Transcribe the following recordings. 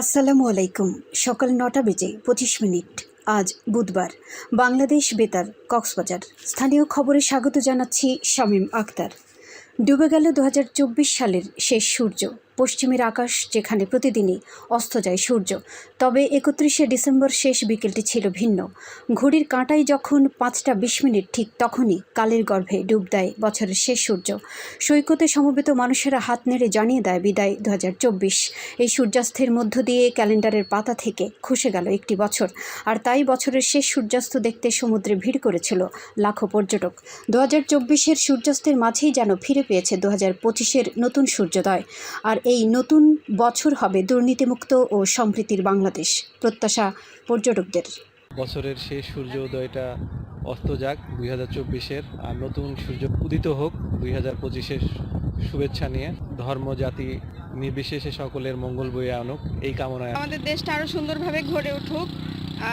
আসসালামু আলাইকুম। সকাল নটা বেজে পঁচিশ মিনিট। আজ বুধবার। বাংলাদেশ বেতার, কক্সবাজার। স্থানীয় খবরে স্বাগত জানাচ্ছি শামীম আক্তার। ডুবে গেল দু হাজার চব্বিশ সালের শেষ সূর্য। পশ্চিমের আকাশ যেখানে প্রতিদিনই অস্ত যায় সূর্য। তবে একত্রিশে ডিসেম্বর শেষ বিকেলটি ছিল ভিন্ন। ঘড়ির কাঁটায় যখন পাঁচটা বিশ মিনিট, ঠিক তখনই কালের গর্ভে ডুব দেয় বছরের শেষ সূর্য। সৈকতে সমবেত মানুষেরা হাত নেড়ে জানিয়ে দেয়, বিদায় দু হাজার চব্বিশ। এই সূর্যাস্তের মধ্য দিয়ে ক্যালেন্ডারের পাতা থেকে খসে গেল একটি বছর, আর তাই বছরের শেষ সূর্যাস্ত দেখতে সমুদ্রে ভিড় করেছিল লাখো পর্যটক। দু হাজার চব্বিশের সূর্যাস্তের মাঝেই যেন ফিরে পেয়েছে দু হাজার পঁচিশের নতুন সূর্যোদয়। আর এই নতুন বছর হবে দুর্নীতিমুক্ত ও সম্প্রীতির বাংলাদেশ। প্রত্যাশা পর্যটকদের। বছরের শেষ সূর্য উদয়টা অস্ত যাক দুই হাজার চব্বিশের। আর নতুন সূর্য উদিত হোক দুই হাজার পঁচিশের শুভেচ্ছা নিয়ে। ধর্ম জাতি নির্বিশেষে সকলের মঙ্গল বয়ে আনুক। এই কামনায় আমাদের দেশটা আরও সুন্দরভাবে গড়ে উঠুক।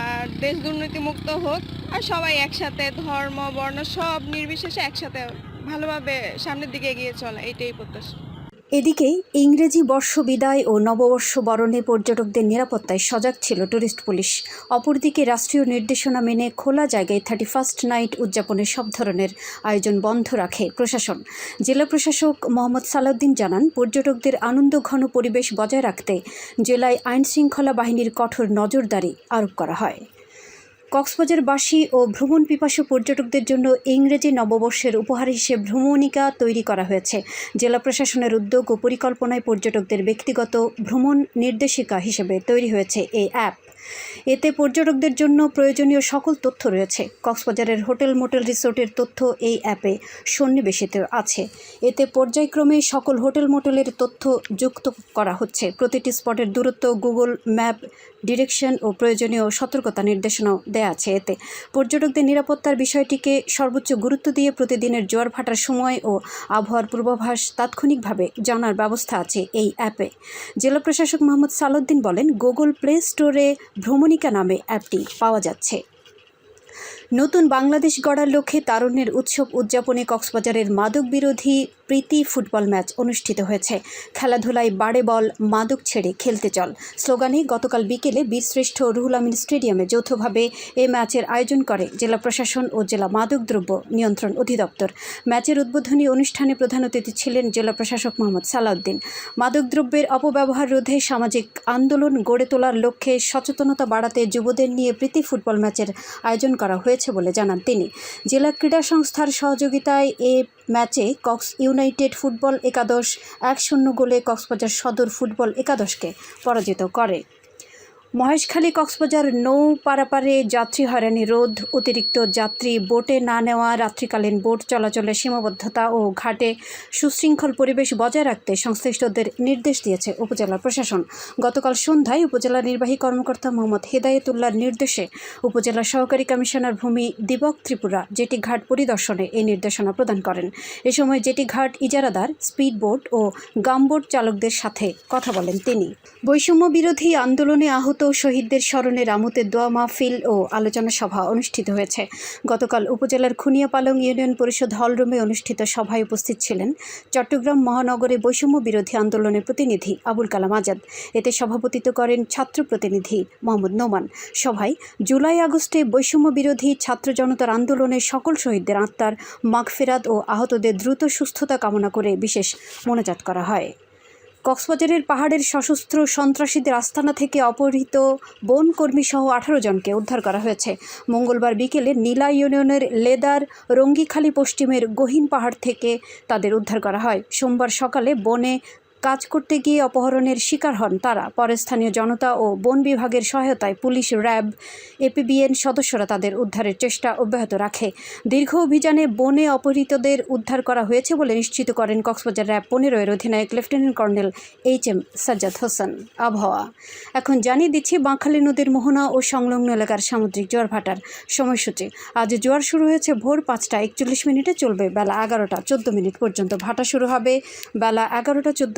আর দেশ দুর্নীতিমুক্ত হোক। আর সবাই একসাথে ধর্ম বর্ণ সব নির্বিশেষে একসাথে ভালোভাবে সামনের দিকে এগিয়ে চলা। এইটাই প্রত্যাশা। এদিকে ইংরেজি বর্ষ বিদায় ও নববর্ষ বরণে পর্যটকদের নিরাপত্তায় সজাগ ছিল টুরিস্ট পুলিশ। অপরদিকে রাষ্ট্রীয় নির্দেশনা মেনে খোলা জায়গায় থার্টি ফার্স্ট নাইট উদযাপনের সব ধরনের আয়োজন বন্ধ রাখে প্রশাসন। জেলা প্রশাসক মোহাম্মদ সালাউদ্দিন জানান, পর্যটকদের আনন্দ ঘন পরিবেশ বজায় রাখতে জেলায় আইনশৃঙ্খলা বাহিনীর কঠোর নজরদারি আরোপ করা হয়। কক্সবাজারবাসী ও ভ্রমণ পিপাসু পর্যটকদের জন্য ইংরেজি নববর্ষের উপহার হিসেবে ভ্রমণিকা তৈরি করা হয়েছে। জেলা প্রশাসনের উদ্যোগ ও পরিকল্পনায় পর্যটকদের ব্যক্তিগত ভ্রমণ নির্দেশিকা হিসেবে তৈরি হয়েছে এই অ্যাপ। এতে পর্যটকদের জন্য প্রয়োজনীয় সকল তথ্য রয়েছে। কক্সবাজারের হোটেল মোটেল রিসোর্টের তথ্য এই অ্যাপে সন্নিবেশিত আছে। এতে পর্যায়ক্রমে সকল হোটেল মোটেলের তথ্য যুক্ত করা হচ্ছে। প্রতিটি স্পটের দূরত্ব, গুগল ম্যাপ, ডিরেকশন ও প্রয়োজনীয় সতর্কতা নির্দেশনাও দেয়া আছে এতে। পর্যটকদের নিরাপত্তার বিষয়টিকে সর্বোচ্চ গুরুত্ব দিয়ে প্রতিদিনের জোয়ার ভাটার সময় ও আবহাওয়ার পূর্বাভাস তাৎক্ষণিকভাবে জানার ব্যবস্থা আছে এই অ্যাপে। জেলা প্রশাসক মোহাম্মদ সালউদ্দিন বলেন, গুগল প্লে স্টোরে ভ্রমণিকা নামে অ্যাপটি পাওয়া যাচ্ছে। নতুন বাংলাদেশ গড়ার লক্ষ্যে তারুণ্যের উৎসব উদযাপনে কক্সবাজারের মাদক বিরোধী প্রীতি ফুটবল ম্যাচ অনুষ্ঠিত হয়েছে। খেলাধুলায় বাড়ে বল, মাদক ছেড়ে খেলতে চল। স্লোগানে গতকাল বিকেলে বীরশ্রেষ্ঠ রুহুল আমিন স্টেডিয়ামে যৌথভাবে এ ম্যাচের আয়োজন করে জেলা প্রশাসন ও জেলা মাদকদ্রব্য নিয়ন্ত্রণ অধিদপ্তর। ম্যাচের উদ্বোধনী অনুষ্ঠানে প্রধান অতিথি ছিলেন জেলা প্রশাসক মোহাম্মদ সালাউদ্দিন। মাদকদ্রব্যের অপব্যবহার রোধে সামাজিক আন্দোলন গড়ে তোলার লক্ষ্যে সচেতনতা বাড়াতে যুবদের নিয়ে প্রীতি ফুটবল ম্যাচের আয়োজন করা হয়েছে। বলে জানান তিনি। জেলা ক্রীড়া সংস্থার সহযোগিতায় এ ম্যাচে কক্স ইউনাইটেড ফুটবল একাদশ এক শূন্য গোলে কক্সবাজার সদর ফুটবল একাদশকে পরাজিত করে। মহেশখালী কক্সবাজার নৌ পারাপারে যাত্রী হয়রানি রোধ, অতিরিক্ত যাত্রী বোটে না নেওয়া, রাত্রিকালীন বোট চলাচলের সীমাবদ্ধতা ও ঘাটে সুশৃঙ্খল পরিবেশ বজায় রাখতে সংশ্লিষ্টদের নির্দেশ দিয়েছে উপজেলা প্রশাসন। গতকাল সন্ধ্যায় উপজেলা নির্বাহী কর্মকর্তা মোহাম্মদ হেদায়েতুল্লাহর নির্দেশে উপজেলা সহকারী কমিশনার ভূমি দিবক ত্রিপুরা জেটি ঘাট পরিদর্শনে এই নির্দেশনা প্রদান করেন। এ সময় জেটি ঘাট ইজারাদার, স্পিড বোট ও গামবোট চালকদের সাথে কথা বলেন তিনি। বৈষম্য বিরোধী আন্দোলনে আহত শহীদদের স্মরণে রামুতে দোয়া মাহফিল ও আলোচনা সভা অনুষ্ঠিত হয়েছে। গতকাল উপজেলার খুনিয়াপালং ইউনিয়ন পরিষদ হলরুমে অনুষ্ঠিত সভায় উপস্থিত ছিলেন চট্টগ্রাম মহানগরে বৈষম্য বিরোধী আন্দোলনের প্রতিনিধি আবুল কালাম আজাদ। এতে সভাপতিত্ব করেন ছাত্র প্রতিনিধি মোহাম্মদ নোমান। সভায় জুলাই আগস্টে বৈষম্য বিরোধী ছাত্র জনতার আন্দোলনে সকল শহীদদের আত্মার মাগফেরাত ও আহতদের দ্রুত সুস্থতা কামনা করে বিশেষ মোনাজাত করা হয়। কক্সবাজারের পাহাড়ের সশস্ত্র সন্ত্রাসীদের আস্তানা থেকে অপহৃত বন কর্মী সহ আঠারো জনকে উদ্ধার করা হয়েছে। মঙ্গলবার বিকেলে নীলা ইউনিয়নের লেদার রঙ্গিখালী পশ্চিমের গহীন পাহাড় থেকে তাদের উদ্ধার করা হয়। সোমবার সকালে বনে কাজ করতে গিয়ে অপহরণের শিকার হন তারা। পরে স্থানীয় জনতা ও বন বিভাগের সহায়তায় পুলিশ, র্যাব, এপিবিএন সদস্যরা তাদের উদ্ধারের চেষ্টা অব্যাহত রাখে। দীর্ঘ অভিযানে বনে অপহৃতদের উদ্ধার করা হয়েছে বলে নিশ্চিত করেন কক্সবাজার র্যাব পনেরো এর অধিনায়ক lieutenant colonel H M Sajjad Hossain. আবহাওয়া। এখন জানিয়ে দিচ্ছি বাঁকখালী নদীর মোহনা ও সংলগ্ন এলাকার সামুদ্রিক জোয়ার ভাটার সময়সূচি। আজ জোয়ার শুরু হয়েছে ভোর পাঁচটা একচল্লিশ মিনিটে, চলবে বেলা এগারোটা চোদ্দ মিনিট পর্যন্ত। ভাটা শুরু হবে বেলা এগারোটা চোদ্দ